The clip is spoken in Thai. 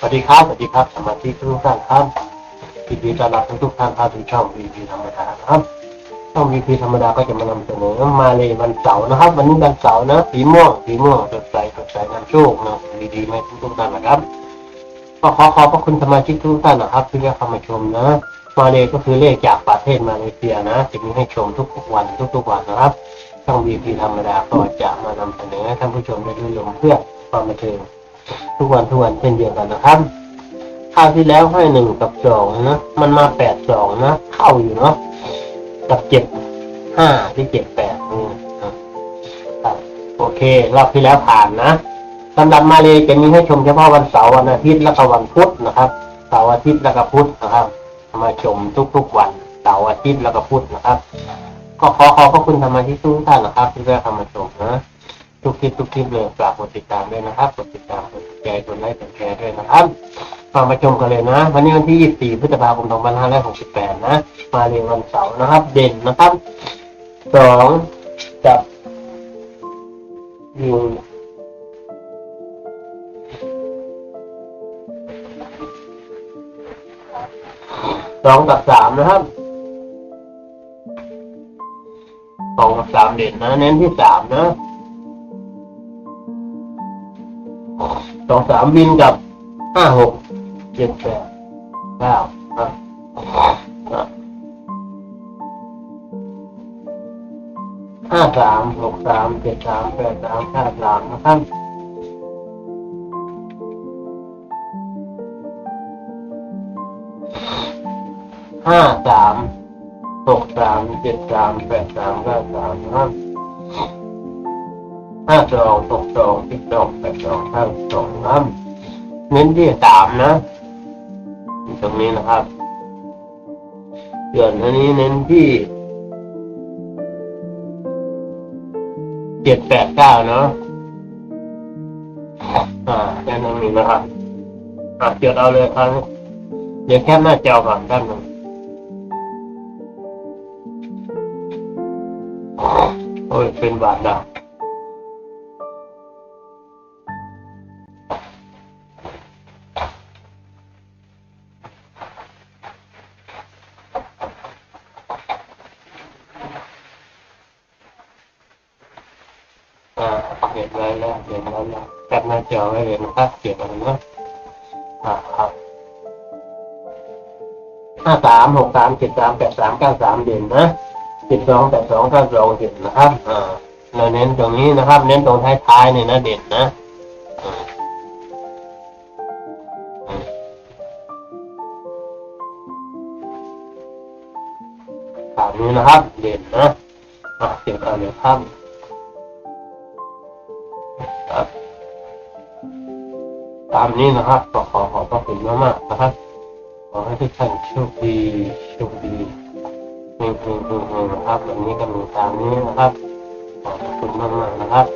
สวัสดีครับ สวัสดีครับสมาชิกทุกท่านครับยินดีต้อนรับทุกท่านครับที่ช่องวีพีธรรมดาครับช่องวีพีธรรมดาก็จะมานำเสนอมาเลยวันเสาร์นะครับ วันนี้วันเสาร์นะสีม่วงสีม่วงสดใสสดใสนำโชคนะดีๆไหมทุกท่านนะครับก็ขอขอบพระคุณสมาชิกทุกท่านนะครับ ที่ได้เข้ามาชมนะ มาเลยก็คือเลขจากประเทศมาเลเซียนะจะมีให้ชมทุกวันทุกๆวันนะครับช่องวีพีธรรมดาก็จะมานำเสนอให้ท่านผู้ชมได้ดูลมเพื่อความบันเทิง ทุกวันทุกวันเช่นเดียวกันนะครับคราวที่แล้วให้หนึ่งกับสองนะ มันมาแปดสองนะ เข้าอยู่เนาะกับเจ็ดห้าที่เจ็ดแปดนี่นะครับโอเค รอบที่แล้วผ่านนะสำหรับมาเลยจะมีให้ชมเฉพาะวันเสาร์วันอาทิตย์และก็วันพุธนะครับเสาร์อาทิตย์และก็พุธนะครับ มาชมทุกๆวันเสาร์อาทิตย์แล้วก็พุธนะครับ ก็ขอขอบพระคุณธรรมที่ทุกท่านนะครับ ที่ได้เข้ามาชมนะ ทุกคลิปทุกคลิปเลยฝากกดติดตามด้วยนะครับกดติดตามกดใจกดไลค์กดแชร์ด้วยนะครับมามาชมกันเลยนะ วันนี้วันที่ 24 พฤษภาคม 2568 นะ มาเรียนวันเสาร์นะครับ เด่นนะครับสองกับยูสองกับสามนะครับสองกับสามเด่นนะ เน้นที่สามนะ สองสามวินกับห้าหกเจ็ดแปดเก้าห้าสามหกสามเจ็ดสามแปดสามห้าสามนะครับห้าสามหกสามเจ็ดสามแปดสามเก้าสามนะครับ ห้าสองหกสองสิบสองแปดสองห้าสองนะครับเน้นที่สามนะตรงนี้นะครับส่วนอันนี้เน้นที่เจ็ดแปดเก้าเนาะอ่าแค่นั้นเองนะครับอ่าเจดเอาเลยครับเดี๋ยวแคปหน้าจอก่อนด้านหนึ่งโอ้ยเป็นบาทดาว อ่าเก็บไว้แล้วเก็บไว้แล้วแคปหน้าจอไว้เลยนะครับเก็บไว้นะอ่าครับห้าสามหกสามเจ็ดสามแปดสามเก้าสามเด่นนะสิบสองแปดสองเก้าสองเด่นนะครับอ่าเราเน้นตรงนี้นะครับ เน้นตรงท้ายๆเนี่ยนะเด่นนะอ่าอ่าตามนี้นะครับ เด่นนะอะเก็บเอาเลยครับ ครับ ตามนี้นะครับขอขอขอบพระคุณมากๆนะครับ ขอให้ทุกท่านโชคดีโชคดีเฮงหนึ่งหนึ่งนะครับวันนี้ก็มีตามนี้นะครับขอบคุณมากๆนะครับ